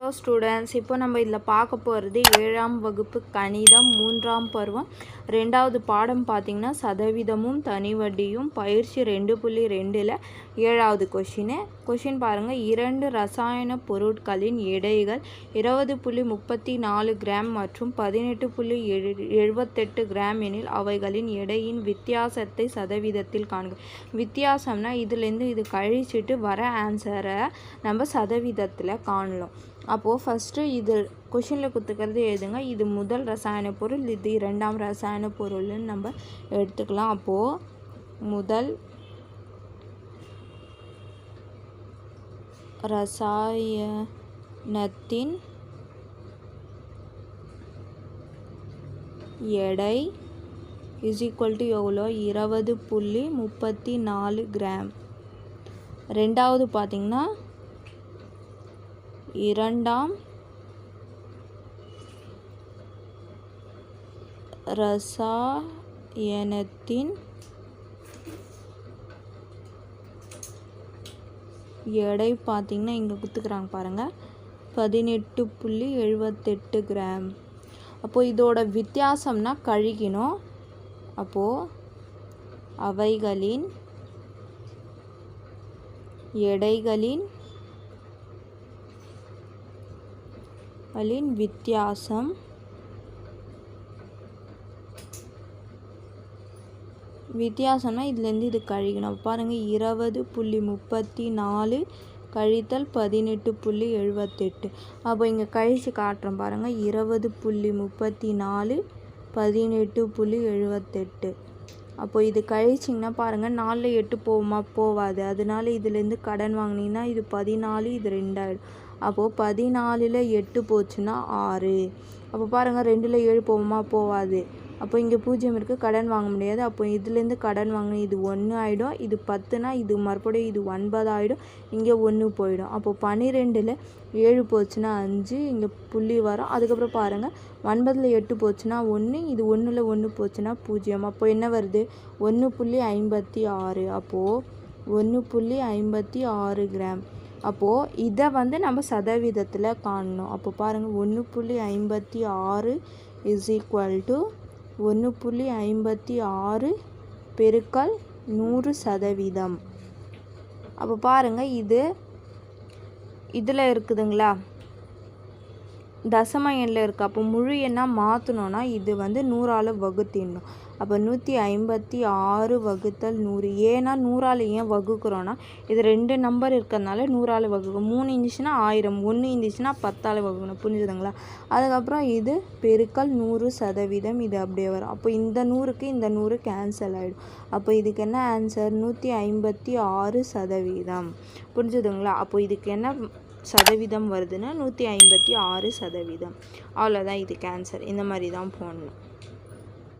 Hello students இப்போ நம்ம இதில் பார்க்க போகிறது ஏழாம் வகுப்பு கணிதம் மூன்றாம் பருவம். ரெண்டாவது பாடம் பார்த்திங்கன்னா சதவீதமும் தனி வட்டியும் பயிற்சி ரெண்டு புள்ளி ரெண்டில் ஏழாவது கொஷினு கொஷின் பாருங்கள் இரண்டு ரசாயன பொருட்களின் எடைகள் இருபது புள்ளி முப்பத்தி நாலு கிராம் மற்றும் பதினெட்டு புள்ளி எழு எழுபத்தெட்டு கிராம் எனில் அவைகளின் எடையின் வித்தியாசத்தை சதவீதத்தில் காண்க. வித்தியாசம்னா இதுலேருந்து இது கழிச்சிட்டு வர ஆன்சரை நம்ம சதவீதத்தில் காணலாம். அப்போது ஃபஸ்ட்டு இது கொஷினில் கொடுத்துக்கிறது எழுதுங்க. இது முதல் ரசாயன பொருள் இது இரண்டாம் ரசாயன பொருள்னு நம்ம எடுத்துக்கலாம். அப்போது முதல் ரசாயனத்தின் எடை இஸ் ஈக்குவல் டு எவ்வளோ? இருபது புள்ளி முப்பத்தி நாலு கிராம். ரெண்டாவது பார்த்திங்கன்னா இரண்டாம் ரசாயனத்தின் எடை பார்த்திங்கன்னா இங்கே குத்துக்கிறாங்க பாருங்கள் பதினெட்டு புள்ளி எழுபத்தெட்டு கிராம். அப்போது இதோட வித்தியாசம்னா கழிக்கணும். அப்போது அவைகளின் எடைகளின் களின் வித்தியாசம். வித்தியாசம்னா இதுலேருந்து இது கழிக்கணும். பாருங்கள் இருபது புள்ளி முப்பத்தி நாலு கழித்தல் பதினெட்டு புள்ளி எழுபத்தெட்டு அப்போ இங்கே கழித்து காட்டுறோம் பாருங்கள் இருபது புள்ளி முப்பத்தி நாலு பதினெட்டு புள்ளி எழுபத்தெட்டு அப்போ இது கழிச்சிங்கன்னா பாருங்கள் நாலில் எட்டு போகுமா? போகாது. அதனால இதுலேருந்து கடன் வாங்கினீங்கன்னா இது பதினாலு இது ரெண்டாயிடும் அப்போது பதினாலில் எட்டு போச்சுன்னா ஆறு. அப்போ பாருங்கள் ரெண்டில் ஏழு போகுமா? போகாது அப்போ இங்கே பூஜ்ஜியம் இருக்குது கடன் வாங்க முடியாது. அப்போ இதுலேருந்து கடன் வாங்கணும் இது ஒன்று ஆகிடும் இது பத்துனா இது மறுபடியும் இது ஒன்பது ஆகிடும் இங்கே ஒன்று போயிடும். அப்போ பன்னிரெண்டில் ஏழு போச்சுன்னா அஞ்சு இங்கே புள்ளி வரும். அதுக்கப்புறம் பாருங்கள் ஒன்பதில் எட்டு போச்சுன்னா ஒன்று இது ஒன்றில் ஒன்று போச்சுன்னா பூஜ்ஜியம் அப்போ என்ன வருது? ஒன்று புள்ளி ஐம்பத்தி ஆறு. அப்போது ஒன்று புள்ளி ஐம்பத்தி ஆறு கிராம். அப்போது இதை வந்து நம்ம சதவீதத்தில் காணணும். அப்போ பாருங்கள் ஒன்று புள்ளி ஐம்பத்தி ஆறு இஸ் ஈக்குவல் டு ஒன்று புள்ளி ஐம்பத்தி ஆறு பெருக்கல் நூறு சதவீதம். அப்போ பாருங்கள் இது இதில் இருக்குதுங்களா? தசம எண்ணில் இருக்குது அப்போ முழு எண்ணாக மாற்றணுன்னா இது வந்து நூறால் வகுத்திடணும். அப்போ நூற்றி ஐம்பத்தி ஆறு வகுத்தல் நூறு. ஏன்னா நூறால் ஏன் வகுக்கிறோன்னா இது ரெண்டு நம்பர் இருக்கிறதுனால நூறால் வகுக்கும். மூணு இருந்துச்சுன்னா ஆயிரம் ஒன்று இருந்துச்சுன்னா பத்தால் வகுக்கணும். புரிஞ்சுதுங்களா? அதுக்கப்புறம் இது பெருக்கல் நூறு சதவீதம் இது அப்படியே வரும். அப்போ இந்த நூறுக்கு இந்த நூறு கேன்சல் ஆகிடும் அப்போ இதுக்கு என்ன ஆன்சர் நூற்றி ஐம்பத்தி ஆறு சதவீதம். புரிஞ்சுதுங்களா? அப்போ இதுக்கு என்ன சதவீதம் வருதுன்னா நூற்றி ஐம்பத்தி ஆறு சதவீதம். அவ்வளோதான் இது கேன்சர் இந்த மாதிரி தான் போடணும்.